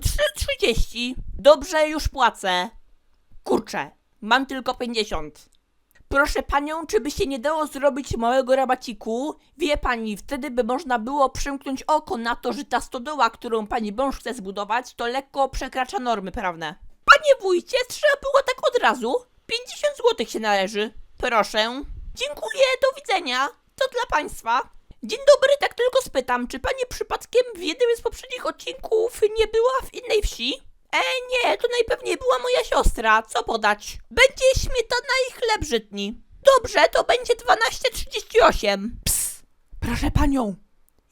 53,30. Dobrze, już płacę. Kurczę, mam tylko 50. Proszę panią, czy by się nie dało zrobić małego rabaciku? Wie pani, wtedy by można było przymknąć oko na to, że ta stodoła, którą pani mąż chce zbudować, to lekko przekracza normy prawne. Panie wójcie, trzeba było tak od razu. 50 zł się należy. Proszę. Dziękuję, do widzenia. To dla państwa. Dzień dobry, tak tylko spytam, czy pani przypadkiem w jednym z poprzednich odcinków nie była w innej wsi? E, nie, to najpewniej była moja siostra. Co podać? Będzie śmietana i chleb żytni. Dobrze, to będzie 12.38. Ps, proszę panią,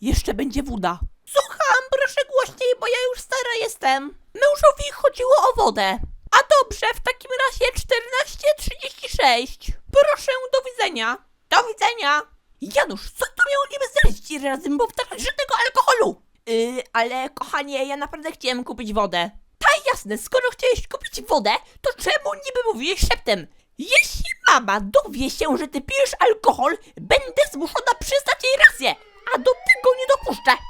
jeszcze będzie woda. Słucham, proszę głośniej, bo ja już stara jestem. Mężowi chodziło o wodę. A dobrze, w takim razie 14.36. Proszę, do widzenia. Do widzenia. Janusz, co to miało niby zdradzić razem, bo wtarzasz żadnego alkoholu. Yy, ale kochanie, ja naprawdę chciałem kupić wodę. Tak, jasne, skoro chciałeś kupić wodę, to czemu niby mówiłeś szeptem? Jeśli mama dowie się, że ty pijesz alkohol, będę zmuszona przyznać jej rację, a do tego nie dopuszczę.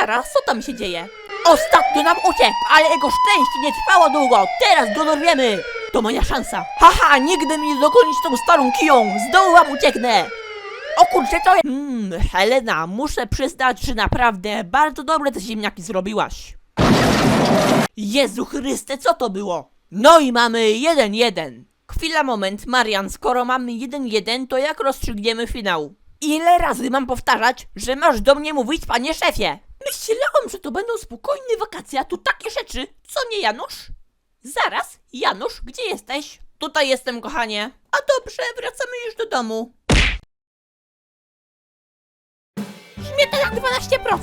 Zaraz, co tam się dzieje? Ostatnio nam uciekł, ale jego szczęście nie trwało długo. Teraz go dorwiemy. To moja szansa. Haha, nigdy mi dogonić tą starą kiją. Z dołu wam ucieknę. O kurczę, to jest... Hmm, Helena, muszę przyznać, że naprawdę bardzo dobre te ziemniaki zrobiłaś. Jezu Chryste, co to było? No i mamy 1-1. Chwila, moment, Marian, skoro mamy 1-1, to jak rozstrzygniemy finał? Ile razy mam powtarzać, że masz do mnie mówić, panie szefie? Myślałam, że to będą spokojne wakacje, a tu takie rzeczy. Co nie, Janusz? Zaraz, Janusz, gdzie jesteś? Tutaj jestem, kochanie. A dobrze, wracamy już do domu. Śmietana 12%?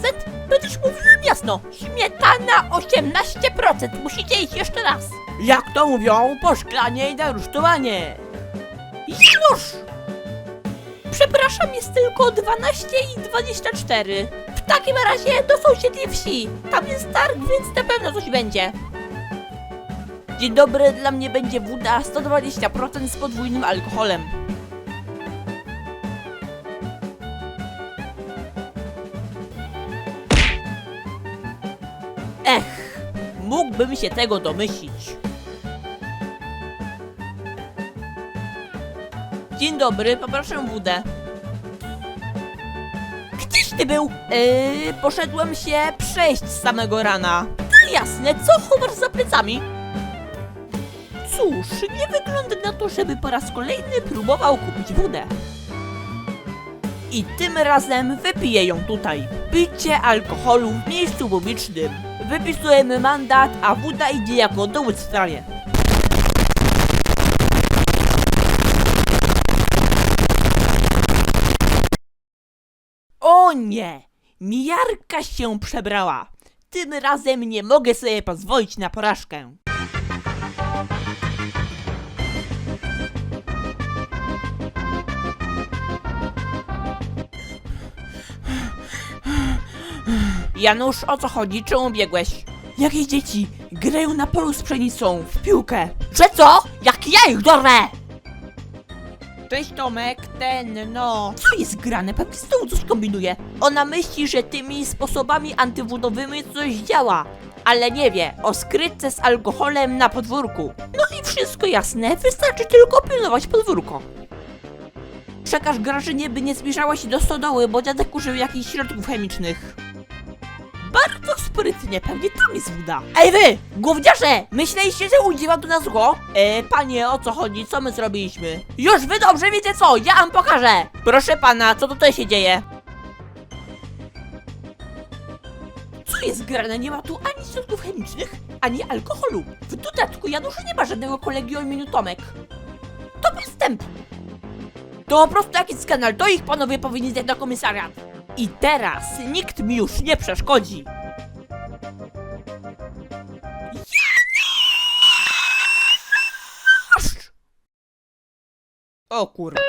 Przecież mówiłem jasno. Śmietana 18%. Musicie iść jeszcze raz. Jak to mówią, po szklanie i na rusztowanie. Janusz! Przepraszam, jest tylko 12 i 24. W takim razie do sąsiedniej wsi. Tam jest targ, więc na pewno coś będzie. Dzień dobry, dla mnie będzie woda 120% z podwójnym alkoholem. Ech, mógłbym się tego domyślić. Dzień dobry, poproszę wódę. Gdzieś ty był? Yy, poszedłem się przejść z samego rana. No jasne, co chowasz za plecami? Cóż, nie wygląda na to, żeby po raz kolejny próbował kupić wódę. I tym razem wypiję ją tutaj. Picie alkoholu w miejscu publicznym. Wypisujemy mandat, a woda idzie jako dowód w sprawie. O nie! Mijarka się przebrała. Tym razem nie mogę sobie pozwolić na porażkę. Janusz, o co chodzi? Czemu biegłeś? Jakieś dzieci grają na polu z pszenicą w piłkę. Że co? Jak ja ich dorwę! Cześć Tomek, ten no. Co jest grane? Pewnie z tą coś kombinuje. Ona myśli, że tymi sposobami antywodowymi coś działa, ale nie wie o skrytce z alkoholem na podwórku. No i wszystko jasne, wystarczy tylko pilnować podwórko. Przekaż Grażynie, by nie zbliżała się do stodoły, bo dziadek użył jakichś środków chemicznych. Sprytnie, pewnie tam jest woda. Ej wy, gówniarze! Myśleliście, że udziela do nas zło? E, panie, o co chodzi? Co my zrobiliśmy? Już wy dobrze wiecie co, ja wam pokażę! Proszę pana, co tutaj się dzieje? Co jest grane? Nie ma tu ani środków chemicznych, ani alkoholu. W dodatku Janusz nie ma żadnego kolegi o imieniu Tomek. To postęp! To po prostu jakiś skandal, to ich panowie powinni zdać na komisariat. I teraz nikt mi już nie przeszkodzi. Janusz! O kur...